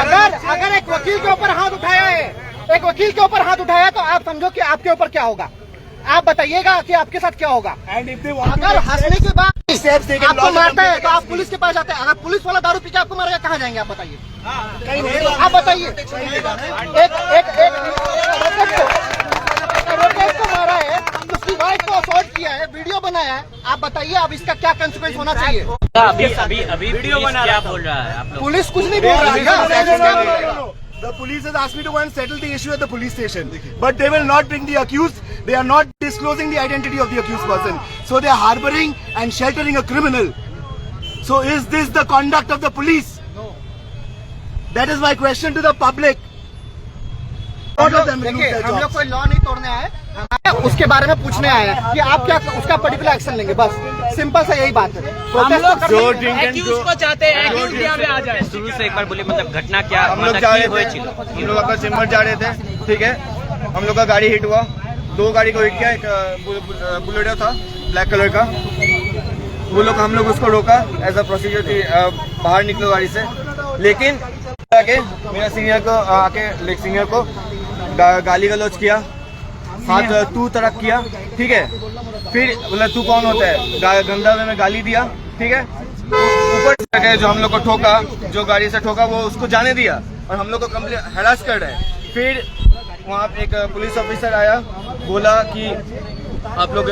अगर अगर एक वकील के ऊपर हाथ उठाया है एक वकील के ऊपर हाथ उठाया तो आप समझो कि आपके ऊपर क्या होगा आप बताइएगा कि आपके साथ क्या होगा अगर हंसने के बाद आपको मारता है तो आप पुलिस के पास जाते हैं अगर पुलिस वाला दारू पी के आपको मारेगा कहाँ जाएँगे आप बताइए आप बताइए बनाया है आप बताइए अब इसका क्या कंसिक्वेंस होना चाहिए अभी अभी अभी वीडियो बना क्या बोल रहा है आप लोग पुलिस कुछ नहीं बोल रहा है. The police has asked me to go and settle the issue at the police station. But they will not bring the accused. They are not disclosing the identity of the accused person. So they are harboring and sheltering a criminal. So is this the conduct of the police? No. That is my question to the public. What of them will lose their हम लोग jobs? कोई law नहीं तोड़ने आए उसके बारे में पूछने आए हैं कि आप क्या उसका पर्टिकुलर एक्शन लेंगे? बस सिंपल सा यही बात है। हम तो लोग चाहते हैं शुरू से एक बार बोले मतलब घटना क्या हम लोग मतलब जा रहे थे। हम लोग अपना जा रहे थे ठीक है? हम लोग का गाड़ी हिट हुआ। दो गाड़ी को हिट किया एक बुलेटो था ब्लैक कलर का। वो लोग हम लोग उसको रोका एज अ प्रोसीजर थी बाहर निकलो गाड़ी से। लेकिन आके मेरा सीनियर को आके लेक सीनियर को गाली गलौज किया। हाथ तू तरक किया ठीक है? फिर बोला तू कौन होता है? गंदा वे में गाली दिया ठीक है? ऊपर जो हम लोग को ठोका जो गाड़ी से ठोका वो उसको जाने दिया और हम लोग को कंप्लेन हरास कर रहे हैं। फिर वहाँ एक पुलिस ऑफिसर आया बोला कि आप लोग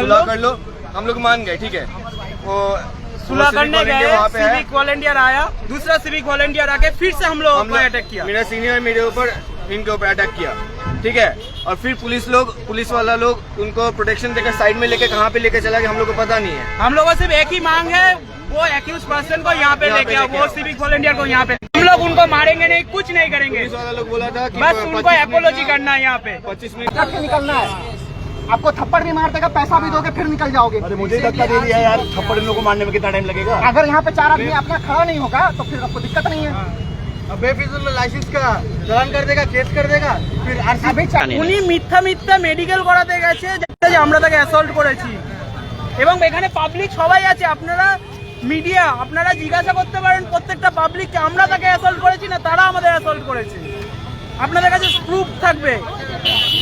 सुलह कर लो। हम लोग मान गए ठीक है? वो सुलह करने गए सिविक वॉलंटियर आया दूसरा सिविक वॉलंटियर आके फिर से हम लोग- अटैक किया। मेरा सीनियर मेरे ऊपर इनके ऊपर अटैक किया। ठीक है? और फिर पुलिस लोग पुलिस वाला लोग उनको प्रोटेक्शन देकर साइड में लेके कहाँ पे लेके चला गया हम लोग को पता नहीं है। हम लोगों से सिर्फ़ एक ही मांग है वो एक्यूज पर्सन को यहाँ पे लेके आओ वो सिविक वॉलंटियर को यहाँ पे। हम लोग उनको मारेंगे नहीं कुछ नहीं करेंगे। पुलिस वाला लोग बोला था कि बस उनको एपोलॉजी करना है यहाँ पे। पच्चीस मिनट निकलना है। आपको थप्पड़ भी मार देगा पैसा भी दोगे फिर निकल जाओगे। अरे मुझे धक्का दे दिया यार थप्पड़ इन लोगों को मारने में कितना टाइम लगेगा? अगर यहाँ पे चार आदमी अपना खड़ा नहीं होगा तो फिर आपको दिक्कत नहीं है। উনি মিথ্যা মিথ্যা মেডিকেল করাতে গেছে যে আমরা তাকে অ্যাসল্ট করেছি। এবং এখানে পাবলিক সবাই আছে আপনারা মিডিয়া আপনারা জিজ্ঞাসা করতে পারেন প্রত্যেকটা পাবলিককে আমরা তাকে অ্যাসল্ট করেছি না তারা আমাদের অ্যাসল্ট করেছে। আপনাদের কাছে প্রুফ থাকবে।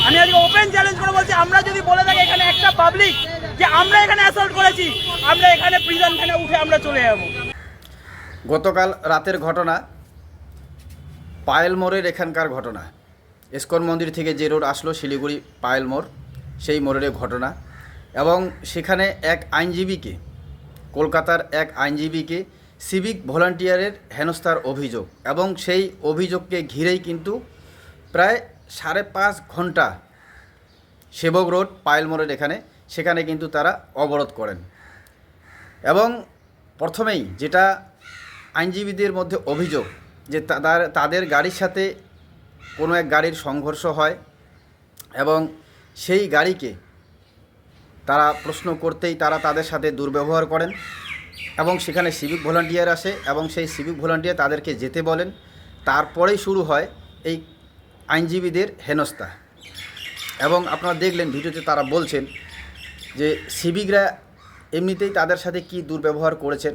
আমি আজকে ওপেন চ্যালেঞ্জ করে বলছি আমরা যদি বলে থাকি এখানে একটা পাবলিক যে আমরা এখানে অ্যাসল্ট করেছি আমরা এখানে প্রিজন ভ্যানে উঠে আমরা চলে যাব। গতকাল রাতের ঘটনা পায়েল মোড়ের এখানকার ঘটনা। ইস্কন মন্দির থেকে যে রোড আসলো শিলিগুড়ি পায়েল মোড় সেই মোড়ের ঘটনা এবং সেখানে এক আইনজীবীকে, কলকাতার এক আইনজীবীকে সিভিক ভলান্টিয়ারের হেনস্থার অভিযোগ এবং সেই অভিযোগকে ঘিরেই কিন্তু প্রায় সাড়ে পাঁচ ঘণ্টা সেবক রোড পায়েল মোড়ের এখানে, সেখানে কিন্তু তারা অবরোধ করেন। এবং প্রথমেই যেটা আইনজীবীদের মধ্যে অভিযোগ যে তাদের তাদের গাড়ির সাথে কোনো এক গাড়ির সংঘর্ষ হয় এবং সেই গাড়িকে তারা প্রশ্ন করতেই তারা তাদের সাথে দুর্ব্যবহার করেন এবং সেখানে সিভিক ভলান্টিয়ার আসে এবং সেই সিভিক ভলান্টিয়ার তাদেরকে যেতে বলেন। তারপরেই শুরু হয় এই আইনজীবীদের হেনস্থা। এবং আপনারা দেখলেন ভিডিওতে তারা বলছেন যে সিভিকরা এমনিতেই তাদের সাথে কি দুর্ব্যবহার করেছেন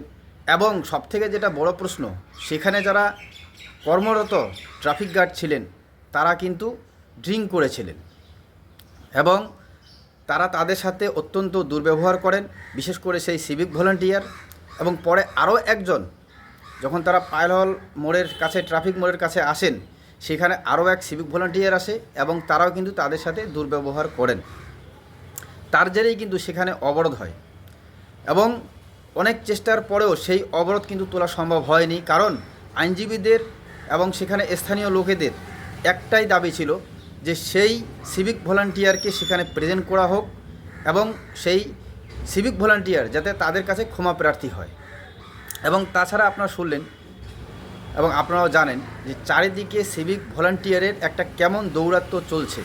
এবং সবথেকে যেটা বড় প্রশ্ন, সেখানে যারা কর্মরত ট্রাফিক গার্ড ছিলেন, তারা কিন্তু ড্রিঙ্ক করেছিলেন। এবং তারা তাদের সাথে অত্যন্ত দুর্ব্যবহার করেন, বিশেষ করে সেই সিভিক ভলান্টিয়ার এবং পরে আরও একজন, যখন তারা পায়লহল মোড়ের কাছে ট্রাফিক মোড়ের কাছে আসেন, সেখানে আরও এক সিভিক ভলান্টিয়ার আসে এবং তারাও কিন্তু তাদের সাথে দুর্ব্যবহার করেন। তার জেরেই কিন্তু সেখানে অবরোধ হয়। এবং অনেক চেষ্টার পরেও সেই অবরোধ কিন্তু তোলা সম্ভব হয়নি, কারণ আইনজীবীদের এবং সেখানে স্থানীয় লোকেদের একটাই দাবি ছিল যে সেই সিভিক ভলান্টিয়ারকে সেখানে প্রেজেন্ট করা হোক এবং সেই সিভিক ভলান্টিয়ার যাতে তাদের কাছে ক্ষমা প্রার্থী হয়। এবং তাছাড়া আপনারা শুনলেন এবং আপনারাও জানেন যে চারিদিকে সিভিক ভলান্টিয়ারের একটা কেমন দৌরাত্ম্য চলছে।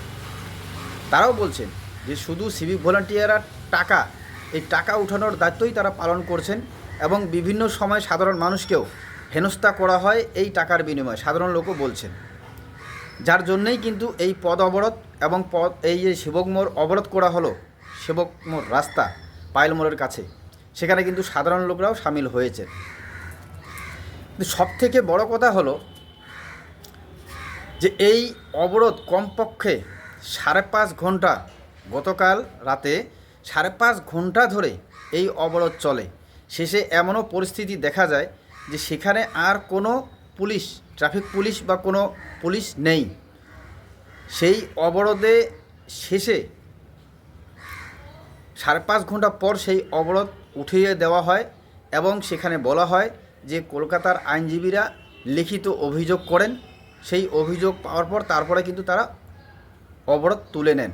তারাও বলছেন যে শুধু সিভিক ভলান্টিয়াররা টাকা, এই টাকা উঠানোর দায়িত্বই তারা পালন করছেন এবং বিভিন্ন সময় সাধারণ মানুষকেও হেনস্থা করা হয় এই টাকার বিনিময়ে, সাধারণ লোকও বলছেন। যার জন্যেই কিন্তু এই পদ অবরোধ এবং পদ, এই যে শিবকমোর অবরোধ করা হলো, সেবক মোড় রাস্তা, পায়েল মোড়ের কাছে, সেখানে কিন্তু সাধারণ লোকরাও সামিল হয়েছে কিন্তু সব থেকে বড় কথা হলো যে এই অবরোধ কমপক্ষে সাড়ে পাঁচ ঘণ্টা, গতকাল রাতে সাড়ে পাঁচ ঘণ্টা ধরে এই অবরোধ চলে। শেষে এমনও পরিস্থিতি দেখা যায় যে সেখানে আর কোনো পুলিশ, ট্রাফিক পুলিশ বা কোনো পুলিশ নেই। সেই অবরোধে শেষে সাড়ে পাঁচ ঘণ্টা পর সেই অবরোধ উঠিয়ে দেওয়া হয় এবং সেখানে বলা হয় যে কলকাতার আইনজীবীরা লিখিত অভিযোগ করেন। সেই অভিযোগ পাওয়ার পর তারপরে কিন্তু তারা অবরোধ তুলে নেন।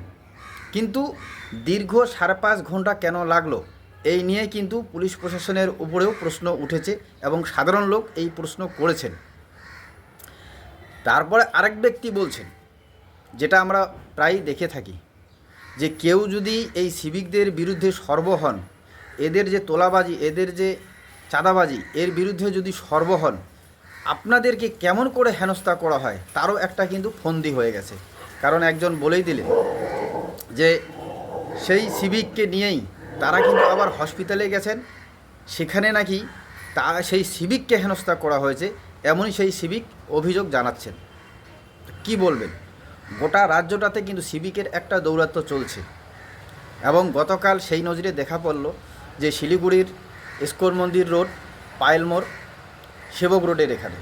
কিন্তু দীর্ঘ সাড়ে পাঁচ ঘণ্টা কেন লাগল? এই নিয়ে কিন্তু পুলিশ প্রশাসনের উপরেও প্রশ্ন উঠেছে এবং সাধারণ লোক এই প্রশ্ন করেছেন। তারপরে আরেক ব্যক্তি বলছেন, যেটা আমরা প্রায়ই দেখে থাকি, যে কেউ যদি এই সিভিকদের বিরুদ্ধে সর্ব হন, এদের যে তোলাবাজি, এদের যে চাঁদাবাজি, এর বিরুদ্ধে যদি সর্ব হন, আপনাদেরকে কেমন করে হেনস্থা করা হয়? তারও একটা কিন্তু ফন্দি হয়ে গেছে। কারণ একজন বলেই দিলেন যে, সেই সিভিককে নিয়েই তারা কিন্তু আবার হসপিটালে গেছেন। সেখানে নাকি তা সেই সিভিককে হেনস্থা করা হয়েছে, এমনই সেই সিভিক অভিযোগ জানাচ্ছেন। কি বলবেন? গোটা রাজ্যটাতে কিন্তু সিভিকের একটা দৌরাত্ম্য চলছে। এবং গতকাল সেই নজরে দেখা পড়ল যে শিলিগুড়ির ইস্কর মন্দির রোড পায়েলমোড় সেবক রোডের এখানে।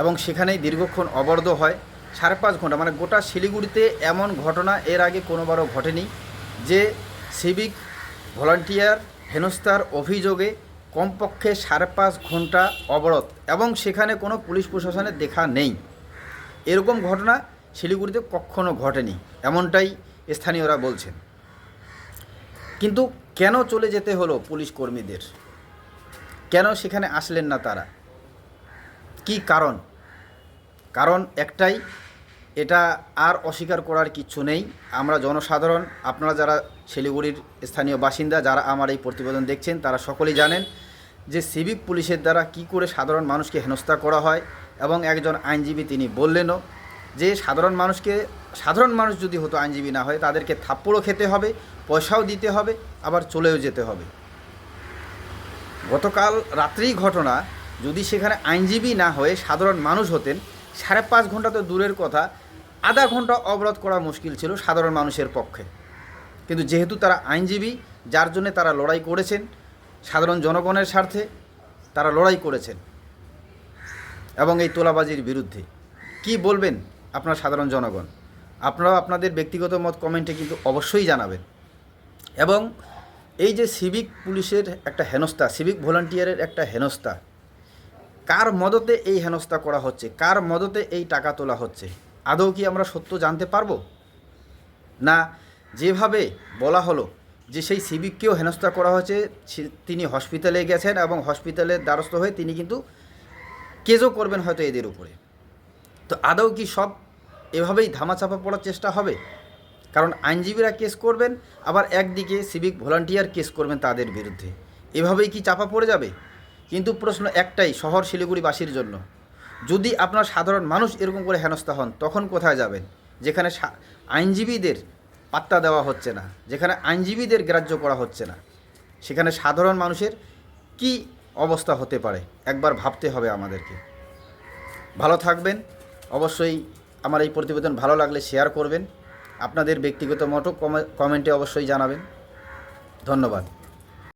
এবং সেখানেই দীর্ঘক্ষণ অবরোধ হয়, সাড়ে পাঁচ ঘণ্টা। মানে গোটা শিলিগুড়িতে এমন ঘটনা এর আগে কোনোবারও ঘটেনি যে সিভিক ভলান্টিয়ার হেনস্থার অভিযোগে কমপক্ষে সাড়ে পাঁচ ঘণ্টা অবরোধ এবং সেখানে কোনো পুলিশ প্রশাসনের দেখা নেই। এরকম ঘটনা শিলিগুড়িতে কখনো ঘটেনি, এমনটাই স্থানীয়রা বলছেন। কিন্তু কেন চলে যেতে হলো পুলিশ কর্মীদের? কেন সেখানে আসলেন না তারা? কি কারণ? কারণ একটাই এটা আর অস্বীকার করার কিচ্ছু নেই। আমরা জনসাধারণ, আপনারা যারা শিলিগুড়ির স্থানীয় বাসিন্দা, যারা আমার এই প্রতিবেদন দেখছেন, তারা সকলেই জানেন যে সিভিক পুলিশের দ্বারা কি করে সাধারণ মানুষকে হেনস্থা করা হয় এবং একজন আইনজীবী তিনি বললেনও যে সাধারণ মানুষকে, সাধারণ মানুষ যদি হতো আইনজীবী না হয়, তাদেরকে থাপ্পড়ও খেতে হবে, পয়সাও দিতে হবে, আবার চলেও যেতে হবে। গতকাল রাত্রেই ঘটনা, যদি সেখানে আইনজীবী না হয়ে সাধারণ মানুষ হতেন, সাড়ে পাঁচ ঘণ্টা তো দূরের কথা আধা ঘণ্টা অবরোধ করা মুশকিল ছিল সাধারণ মানুষের পক্ষে। কিন্তু যেহেতু তারা আইনজীবী, যার জন্য তারা লড়াই করেছেন, সাধারণ জনগণের স্বার্থে তারা লড়াই করেছেন এবং এই তোলাবাজির বিরুদ্ধে। কি বলবেন আপনার সাধারণ জনগণ? আপনারাও আপনাদের ব্যক্তিগত মত কমেন্টে কিন্তু অবশ্যই জানাবেন। এবং এই যে সিভিক পুলিশের একটা হেনস্থা, সিভিক ভলান্টিয়ারের একটা হেনস্থা, কার মদতে এই হেনস্থা করা হচ্ছে? কার মদতে এই টাকা তোলা হচ্ছে? আদৌ কি আমরা সত্য জানতে পারব? না, যেভাবে বলা হলো যে সেই সিভিককেও হেনস্থা করা হয়েছে তিনি হসপিটালে গেছেন এবং হসপিটালের দ্বারস্থ হয়ে তিনি কিন্তু কেজও করবেন হয়তো এদের উপরে। তো আদৌ কি সব এভাবেই ধামাচাপা পড়ার চেষ্টা হবে? কারণ আইনজীবীরা কেস করবেন, আবার একদিকে সিভিক ভলান্টিয়ার কেস করবেন তাদের বিরুদ্ধে। এভাবেই কি চাপা পড়ে যাবে? কিন্তু প্রশ্ন একটাই, শহর শিলিগুড়িবাসীর জন্য। যদি আপনার সাধারণ মানুষ এরকম করে হেনস্থা হন, তখন কোথায় যাবেন? যেখানে আইনজীবীদের পাত্তা দেওয়া হচ্ছে না, যেখানে আইনজীবীদের গ্রাহ্য করা হচ্ছে না, সেখানে সাধারণ মানুষের কি অবস্থা হতে পারে? একবার ভাবতে হবে আমাদেরকে। ভালো থাকবেন, অবশ্যই আমার এই প্রতিবেদন ভালো লাগলে শেয়ার করবেন। আপনাদের ব্যক্তিগত মতো কমেন্টে অবশ্যই জানাবেন। ধন্যবাদ।